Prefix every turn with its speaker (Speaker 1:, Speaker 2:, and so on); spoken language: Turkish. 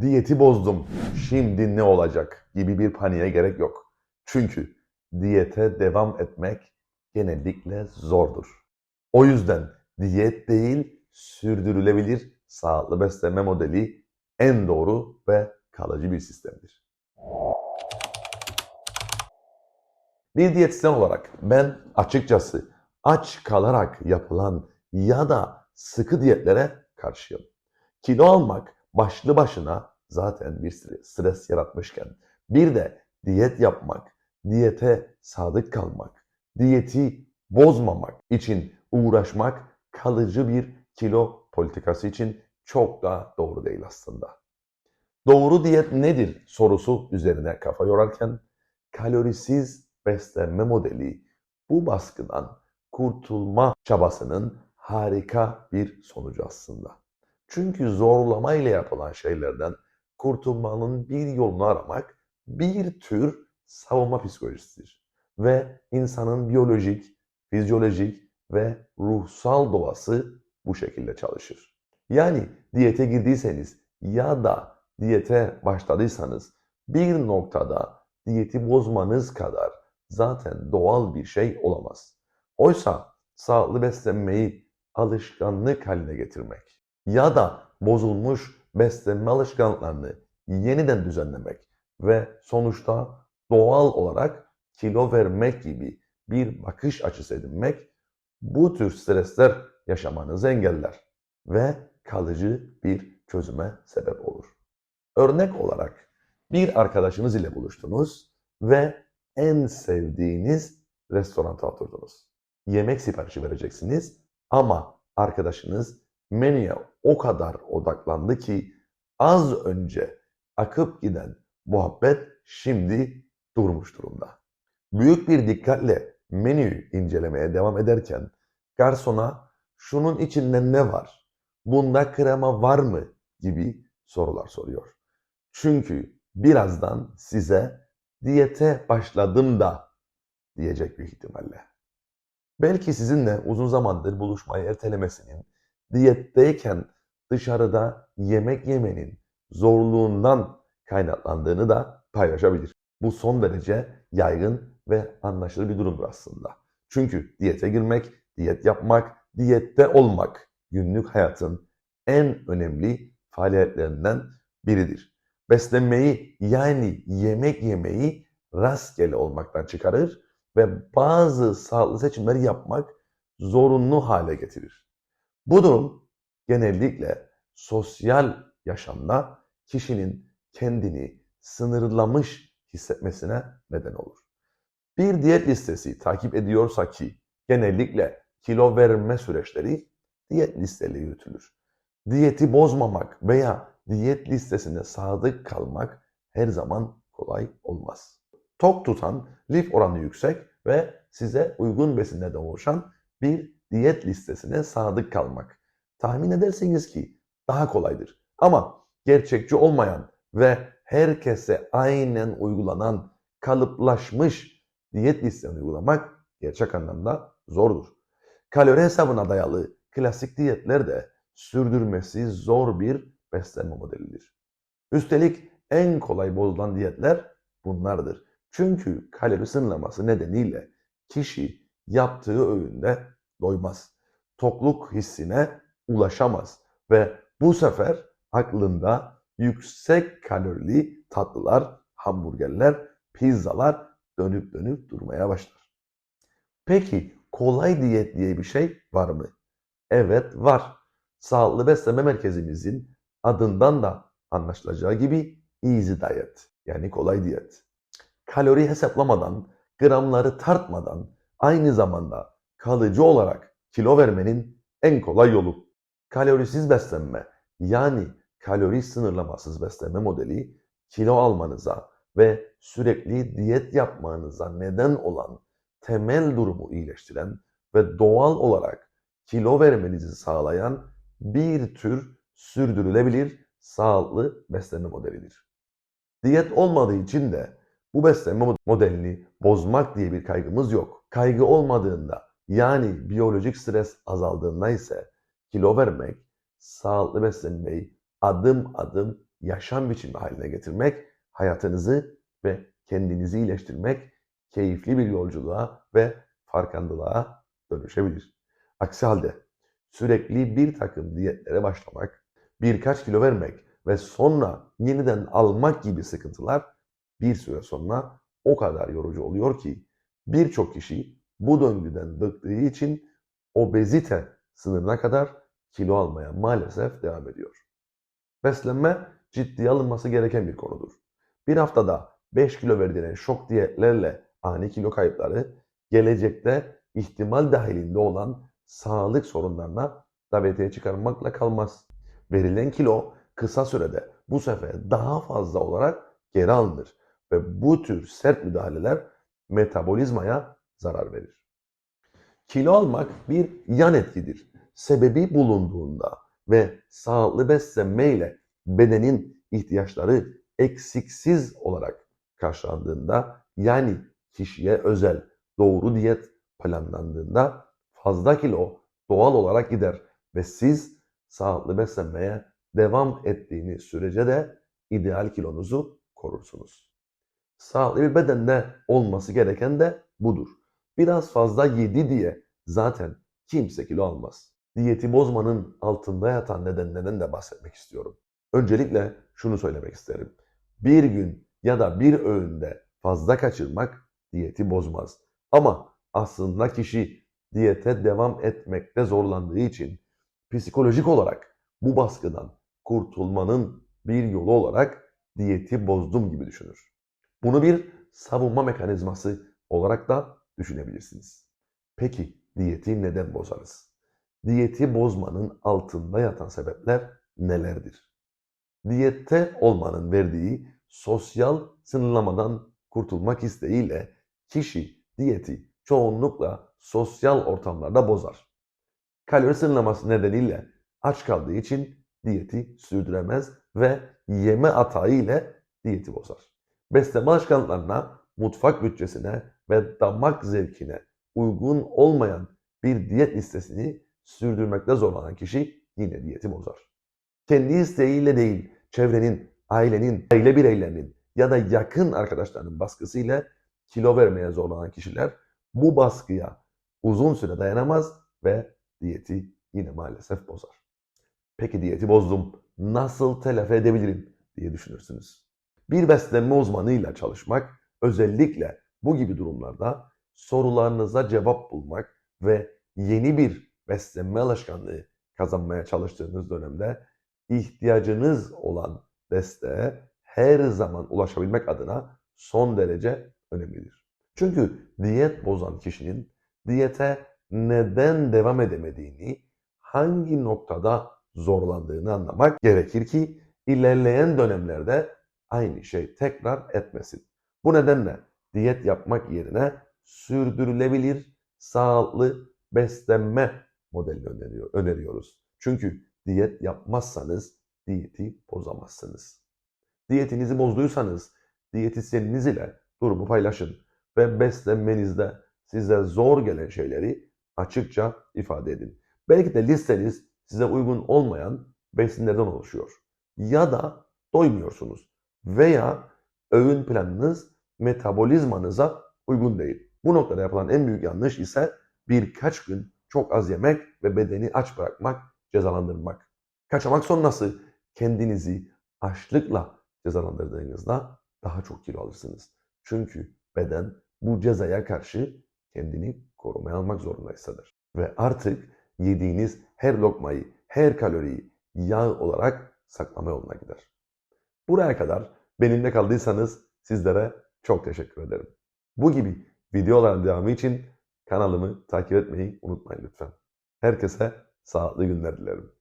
Speaker 1: diyeti bozdum, şimdi ne olacak gibi bir paniğe gerek yok. Çünkü diyete devam etmek genellikle zordur. O yüzden diyet değil, sürdürülebilir sağlıklı beslenme modeli en doğru ve kalıcı bir sistemdir. Bir diyetisyen olarak ben açıkçası aç kalarak yapılan ya da sıkı diyetlere karşıyım. Kilo almak başlı başına zaten bir stres, yaratmışken bir de diyet yapmak, diyete sadık kalmak, diyeti bozmamak için uğraşmak kalıcı bir kilo politikası için çok da doğru değil aslında. Doğru diyet nedir sorusu üzerine kafa yorarken kalorisiz beslenme modeli bu baskıdan kurtulma çabasının harika bir sonucu aslında. Çünkü zorlama ile yapılan şeylerden kurtulmanın bir yolunu aramak bir tür savunma psikolojisidir. Ve insanın biyolojik, fizyolojik ve ruhsal doğası bu şekilde çalışır. Yani diyete girdiyseniz ya da diyete başladıysanız bir noktada diyeti bozmanız kadar zaten doğal bir şey olamaz. Oysa sağlıklı beslenmeyi alışkanlık haline getirmek ya da bozulmuş beslenme alışkanlıklarını yeniden düzenlemek ve sonuçta doğal olarak kilo vermek gibi bir bakış açısı edinmek bu tür stresler yaşamanızı engeller ve kalıcı bir çözüme sebep olur. Örnek olarak bir arkadaşınız ile buluştunuz ve en sevdiğiniz restoranta oturdunuz. Yemek siparişi vereceksiniz ama arkadaşınız menüye o kadar odaklandı ki az önce akıp giden muhabbet şimdi durmuş durumda. Büyük bir dikkatle menüyü incelemeye devam ederken garsona şunun içinde ne var, bunda krema var mı gibi sorular soruyor. Çünkü birazdan size diyete başladım da diyecek büyük ihtimalle. Belki sizinle uzun zamandır buluşmayı ertelemesinin, diyetteyken dışarıda yemek yemenin zorluğundan kaynaklandığını da paylaşabilir. Bu son derece yaygın ve anlaşılır bir durumdur aslında. Çünkü diyete girmek, diyet yapmak, diyette olmak günlük hayatın en önemli faaliyetlerinden biridir. Beslenmeyi yani yemek yemeyi rastgele olmaktan çıkarır ve bazı sağlıklı seçimleri yapmak zorunlu hale getirir. Bu durum genellikle sosyal yaşamda kişinin kendini sınırlamış hissetmesine neden olur. Bir diyet listesi takip ediyorsa ki genellikle kilo verme süreçleri diyet listeyle yürütülür. Diyeti bozmamak veya diyet listesine sadık kalmak her zaman kolay olmaz. Tok tutan, lif oranı yüksek ve size uygun besinlerden oluşan bir diyet listesine sadık kalmak. Tahmin edersiniz ki daha kolaydır. Ama gerçekçi olmayan ve herkese aynen uygulanan kalıplaşmış diyet listesini uygulamak gerçek anlamda zordur. Kalori hesabına dayalı klasik diyetler de sürdürmesi zor bir beslenme modelidir. Üstelik en kolay bozulan diyetler bunlardır. Çünkü kalori sınırlaması nedeniyle kişi yaptığı öğünde doymaz. Tokluk hissine ulaşamaz ve bu sefer aklında yüksek kalorili tatlılar, hamburgerler, pizzalar dönüp dönüp durmaya başlar. Peki kolay diyet diye bir şey var mı? Evet var. Sağlıklı Beslenme Merkezimizin adından da anlaşılacağı gibi easy diet yani kolay diyet. Kalori hesaplamadan, gramları tartmadan aynı zamanda kalıcı olarak kilo vermenin en kolay yolu. Kalorisiz beslenme yani kalori sınırlamasız beslenme modeli kilo almanıza ve sürekli diyet yapmanıza neden olan temel durumu iyileştiren ve doğal olarak kilo vermenizi sağlayan bir tür sürdürülebilir sağlıklı beslenme modelidir. Diyet olmadığı için de bu beslenme modelini bozmak diye bir kaygımız yok. Kaygı olmadığında yani biyolojik stres azaldığında ise kilo vermek, sağlıklı beslenmeyi adım adım yaşam biçimi haline getirmek, hayatınızı ve kendinizi iyileştirmek keyifli bir yolculuğa ve farkındalığa dönüşebilir. Aksi halde sürekli bir takım diyetlere başlamak, birkaç kilo vermek ve sonra yeniden almak gibi sıkıntılar bir süre sonra o kadar yorucu oluyor ki birçok kişi bu döngüden bıktığı için obezite sınırına kadar kilo almaya maalesef devam ediyor. Beslenme ciddiye alınması gereken bir konudur. Bir haftada 5 kilo verdiğine şok diyetlerle ani kilo kayıpları gelecekte ihtimal dahilinde olan sağlık sorunlarına davetiye çıkarmakla kalmaz. Verilen kilo kısa sürede bu sefer daha fazla olarak geri alınır ve bu tür sert müdahaleler metabolizmaya zarar verir. Kilo almak bir yan etkidir. Sebebi bulunduğunda ve sağlıklı beslenme ile bedenin ihtiyaçları eksiksiz olarak karşılandığında yani kişiye özel doğru diyet planlandığında fazla kilo doğal olarak gider ve siz sağlıklı beslenmeye devam ettiğiniz sürece de ideal kilonuzu korursunuz. Sağlıklı bir bedende olması gereken de budur. Biraz fazla yedi diye zaten kimse kilo almaz. Diyeti bozmanın altında yatan nedenlerinden de bahsetmek istiyorum. Öncelikle şunu söylemek isterim. Bir gün ya da bir öğünde fazla kaçırmak diyeti bozmaz. Ama aslında kişi diyete devam etmekte zorlandığı için psikolojik olarak bu baskıdan kurtulmanın bir yolu olarak diyeti bozdum gibi düşünür. Bunu bir savunma mekanizması olarak da düşünebilirsiniz. Peki diyeti neden bozarız? Diyeti bozmanın altında yatan sebepler nelerdir? Diyette olmanın verdiği sosyal sınırlamadan kurtulmak isteğiyle kişi diyeti çoğunlukla sosyal ortamlarda bozar. Kalori sınırlaması nedeniyle aç kaldığı için diyeti sürdüremez ve yeme atağı ile diyeti bozar. Beslenme alışkanlıklarına, mutfak bütçesine ve damak zevkine uygun olmayan bir diyet listesini sürdürmekte zorlanan kişi yine diyeti bozar. Kendi isteğiyle değil, çevrenin, ailenin, aile bireylerinin ya da yakın arkadaşlarının baskısıyla kilo vermeye zorlanan kişiler bu baskıya uzun süre dayanamaz ve diyeti yine maalesef bozar. Peki diyeti bozdum, nasıl telafi edebilirim diye düşünürsünüz. Bir beslenme uzmanıyla çalışmak, özellikle bu gibi durumlarda sorularınıza cevap bulmak ve yeni bir beslenme alışkanlığı kazanmaya çalıştığınız dönemde ihtiyacınız olan desteğe her zaman ulaşabilmek adına son derece önemlidir. Çünkü diyet bozan kişinin diyete neden devam edemediğini, hangi noktada zorlandığını anlamak gerekir ki ilerleyen dönemlerde aynı şey tekrar etmesin. Bu nedenle diyet yapmak yerine sürdürülebilir, sağlıklı beslenme modelini öneriyor, öneriyoruz. Çünkü diyet yapmazsanız diyeti bozamazsınız. Diyetinizi bozduysanız diyetisyeniniz ile durumu paylaşın ve beslenmenizde size zor gelen şeyleri açıkça ifade edin. Belki de listeniz size uygun olmayan besinlerden oluşuyor. Ya da doymuyorsunuz veya öğün planınız metabolizmanıza uygun değil. Bu noktada yapılan en büyük yanlış ise birkaç gün çok az yemek ve bedeni aç bırakmak, cezalandırmak. Kaçamak sonrası kendinizi açlıkla cezalandırdığınızda daha çok kilo alırsınız. Çünkü beden bu cezaya karşı kendini korumaya almak zorunda hisseder. Ve artık yediğiniz her lokmayı, her kaloriyi yağ olarak saklama yoluna gider. Buraya kadar benimle kaldıysanız sizlere çok teşekkür ederim. Bu gibi videoların devamı için kanalımı takip etmeyi unutmayın lütfen. Herkese sağlıklı günler dilerim.